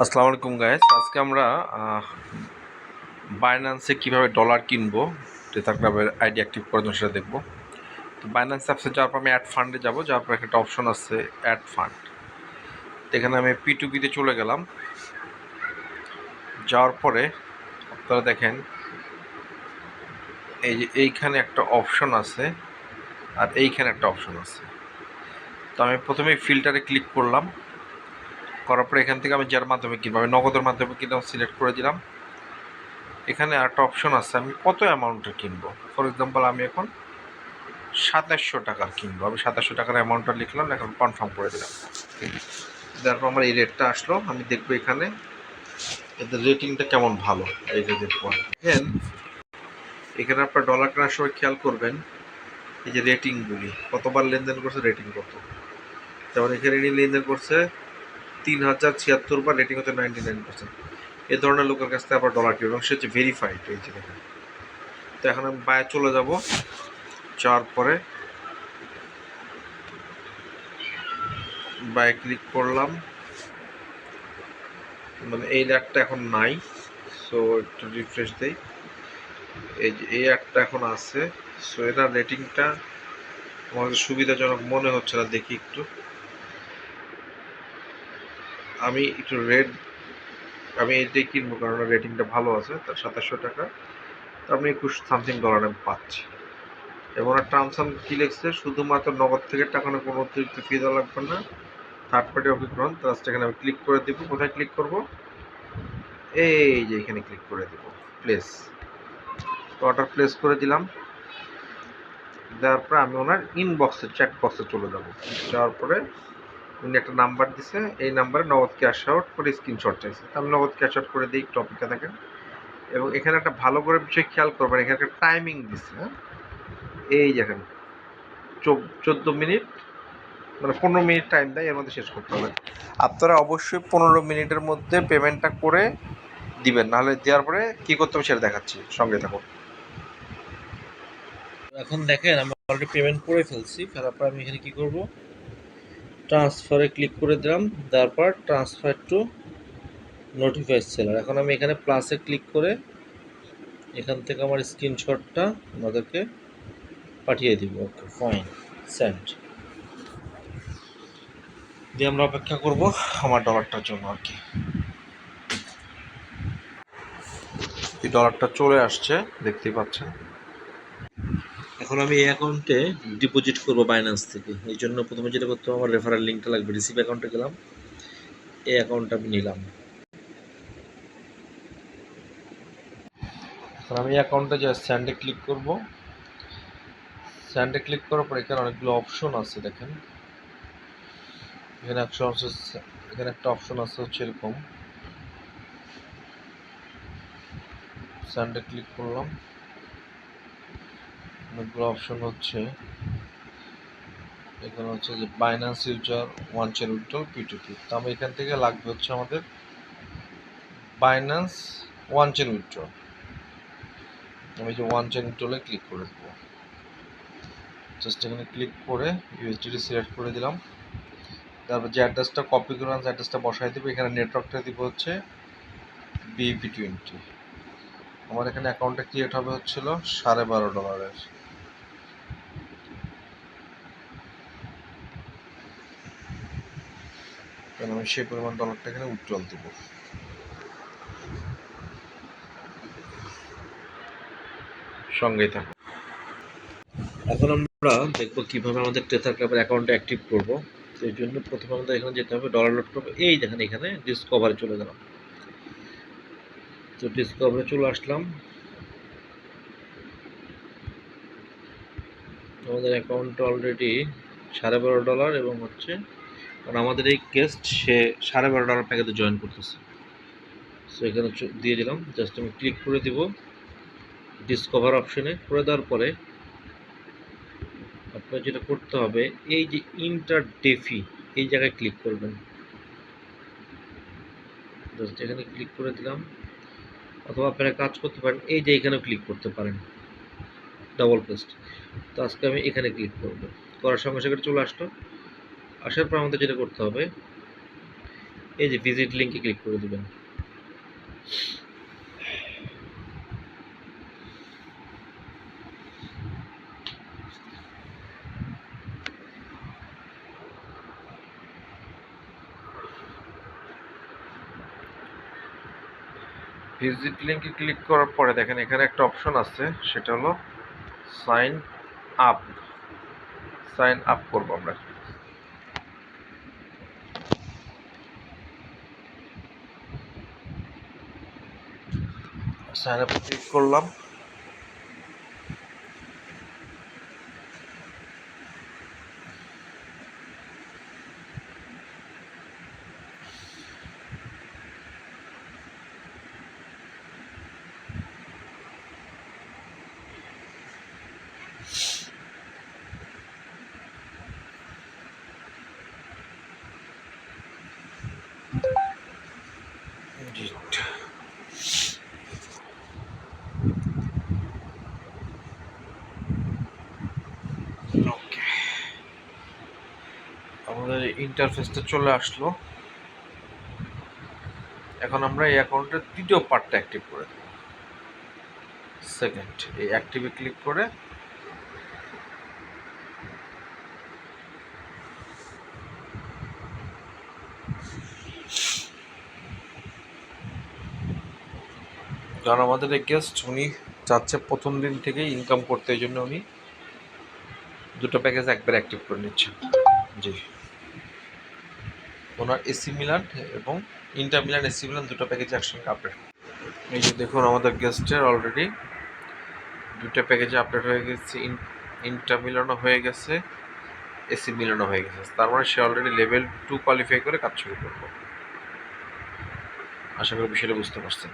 আসসালামু আলাইকুম গাইস আজকে আমরা বাইন্যান্সে কীভাবে ডলার কিনবো টেথার ক্লাবের আইডি অ্যাক্টিভ করার জন্য সেটা দেখব। তো বাইন্যান্স অ্যাপসে যাওয়ার পর আমি অ্যাড ফান্ডে যাব। যাওয়ার পর একটা অপশন আছে অ্যাড ফান্ড এখানে আমি পি টু পিতে চলে গেলাম। যাওয়ার পরে আপনারা দেখেন, এই যে এইখানে একটা অপশন আছে, আর এইখানে একটা অপশন আছে। তো আমি প্রথমেই ফিল্টারে ক্লিক করলাম। করার পরে এখান থেকে আমি যার মাধ্যমে কিনবো, আমি নগদের মাধ্যমে কিনলাম সিলেক্ট করে দিলাম। এখানে একটা অপশন আছে, আমি কত অ্যামাউন্টের কিনবো? ফর এক্সাম্পল আমি এখন সাতাশশো টাকার কিনবো। আমি সাতাশশো টাকার অ্যামাউন্টটা লিখলাম, এখন কনফার্ম করে দিলাম। তারপর আমার এই রেটটা আসলো, আমি দেখব এখানে এদের রেটিংটা কেমন ভালো। এই যে দেখব দেখেন, এখানে আপনার ডলার কেনার সময় খেয়াল করবেন, এই যে রেটিংগুলি কতবার লেনদেন করছে রেটিং কত। যেমন এখানে লেনদেন করছে তিন হাজার ছিয়াত্তর বা রেটিং হচ্ছে নাইনটি নাইন পার্সেন্ট এ ধরনের লোকের কাছ থেকে আবার ডলার কিনবে এবং সে হচ্ছে ভেরিফাইড এই যে তো এখন আমি বায়ে চলে যাব। যাওয়ার পরে বায়ে ক্লিক করলাম। মানে এই অ্যাডটা এখন নাই সো একটু রিফ্রেশ দেই। এই যে, এই অ্যাডটা এখন আছে। সো এটার রেটিংটা আমাদের সুবিধাজনক মনে হচ্ছে না, দেখি একটু। আমি একটু রেড আমি এটাই কিনবো কারণ রেটিংটা ভালো আছে, তার সাতাশশো টাকা। তো আমি একুশ সামথিং ডলার আমি পাচ্ছি। এবং টার্মস অ্যান্ড কী লিখছে? শুধুমাত্র নগদ থেকে টাকা না, কোনো অতিরিক্ত ফি দেওয়া লাগবে না। থার্ড পার্টি অভিগ্রহণ তার সেখানে আমি ক্লিক করে দেবো। কোথায় ক্লিক করব? এই যে এখানে ক্লিক করে দেবো। প্লেস তো অর্ডার প্লেস করে দিলাম। দেওয়ার পরে আমি ওনার ইনবক্সে চ্যাট বক্সে চলে যাব। যাওয়ার পরে উনি একটা নাম্বার দিছে, এই নাম্বারে নগদ ক্যাশ আউট করে স্ক্রিনশট চাইছে। তো আমি নগদ ক্যাশ আউট করে দিই টপিকটা দেখেন। এবং এখানে একটা ভালো করে বিষয় খেয়াল করবেন, এখানে একটা টাইমিং দিচ্ছে হ্যাঁ? এই দেখেন চোদ্দ মিনিট মানে পনেরো মিনিট টাইম দেয়, এর মধ্যে শেষ করতে হবে। আপনারা অবশ্যই পনেরো মিনিটের মধ্যে পেমেন্টটা করে দিবেন, নাহলে দেওয়ার পরে কী করতে হবে সেটা দেখাচ্ছি, সঙ্গে থাকুন। এখন দেখেন আমি অলরেডি পেমেন্ট করে ফেলছি, ফেলার পর আমি এখানে কি করব? ট্রান্সফারে ক্লিক করে দিলাম তারপর ট্রান্সফার টু নোটিফাই সেলার এখন আমি এখানে প্লাসে ক্লিক করে এখান থেকে আমার স্ক্রিনশটটা আমাদেরকে পাঠিয়ে দিব। ওকে ফাইন সেন্ড দিয়ে আমরা অপেক্ষা করব আমার ডলারটার জন্য আর কি। ডলারটা চলে আসছে, দেখতেই পাচ্ছেন। এখন আমি এই অ্যাকাউন্টে ডিপোজিট করব বাইন্যান্স থেকে। এই জন্য প্রথমে যেটা করতে হবে, আমার রেফারেল লিঙ্কটা লাগবে। রিসিভ অ্যাকাউন্টে গেলাম। এই অ্যাকাউন্টটা আমি নিলাম। এখন আমি অ্যাকাউন্টে যে স্যান্ডে ক্লিক করব। স্যান্ডে ক্লিক করার পর এখানে অনেকগুলো অপশন আছে, দেখেন। এখানে আছে এখানে একটা অপশন আছে হচ্ছে এরকম। স্যান্ডে ক্লিক করলাম। অনেকগুলো অপশন হচ্ছে। এখানে হচ্ছে যে Binance user one chain withdrawal P two P তো আমি এখান থেকে লাগবে হচ্ছে আমাদের বাইন্যান্স ওয়ান চেন উইথড্রল আমি যে ওয়ান চেন উইথড্রলে ক্লিক করে দেবো। জাস্ট এখানে ক্লিক করে ইউএসডিটি সিলেক্ট করে দিলাম। তারপর যে অ্যাড্রেসটা কপি করে আনছে অ্যাড্রেসটা বসাই দেবো, এখানে নেটওয়ার্কটা দিব হচ্ছে বিপি টোয়েন্টি আমার এখানে অ্যাকাউন্টটা ক্রিয়েট হবে হচ্ছিল সাড়ে বারো ডলারের কারণ আমি সেই পরিমাণ ডলারটা এখানে উজ্জ্বল দেবো। সঙ্গেই থাকো এখন আমরা দেখব কীভাবে আমাদের ট্রেথার ক্লাবের অ্যাকাউন্টটা অ্যাক্টিভ করব। তো এই জন্য প্রথমে আমাদের এখানে যেতে হবে ডলার লোড করব এই দেখেন এখানে ডিসকভারে চলে গেলাম। তো ডিসকভারে চলে আসলাম। আমাদের অ্যাকাউন্ট অলরেডি সাড়ে বারো ডলার এবং হচ্ছে কারণ আমাদের এই গেস্ট সে সাড়ে বারো ডলার প্যাকেজে জয়েন করতেছে। সো এখানে দিয়ে দিলাম। জাস্ট আমি ক্লিক করে দিব। ডিসকভার অপশনে করে দেওয়ার পরে আপনার যেটা করতে হবে, এই যে ইন্টার ডেফি এই জায়গায় ক্লিক করবেন। জাস্ট এখানে ক্লিক করে দিলাম। অথবা আপনারা কাজ করতে পারেন, এই যে এখানেও ক্লিক করতে পারেন। ডাবল পেস্ট তো আজকে আমি এখানে ক্লিক করব। করার সঙ্গে সঙ্গে চলে আসলো। আসার পর আমাদের যেটা করতে হবে, এই যে ভিজিট লিঙ্কে ক্লিক করে দিবেন। ভিজিট লিঙ্কে ক্লিক করার পরে দেখেন এখানে একটা অপশন আছে, সেটা হলো সাইন আপ সাইন আপ করব আমরা। সাইন আপ করলাম ওকে আমাদের ইন্টারফেসটা চলে আসলো। এখন আমরা এই অ্যাকাউন্টের দ্বিতীয় পার্টটা অ্যাক্টিভ করে দেব। সেকেন্ড এই অ্যাক্টিভে ক্লিক করে কারণ আমাদের এই গেস্ট উনি চাচ্ছে প্রথম দিন থেকেই ইনকাম করতে, এই জন্য উনি দুটো প্যাকেজ একবার অ্যাক্টিভ করে নিচ্ছেন। জি। ওনার এসি মিলান এবং ইন্টার মিলান এসি মিলান দুটো প্যাকেজ একসঙ্গে আপডেট এই যে দেখুন আমাদের গেস্টের অলরেডি দুটো প্যাকেজে আপডেট হয়ে গেছে ইন্টার মিলানো হয়ে গেছে, এসি মিলানো হয়ে গেছে। তার মানে সে অলরেডি লেভেল টু কোয়ালিফাই করে কাজ শুরু করব আশা করি বিষয়টা বুঝতে পারছেন।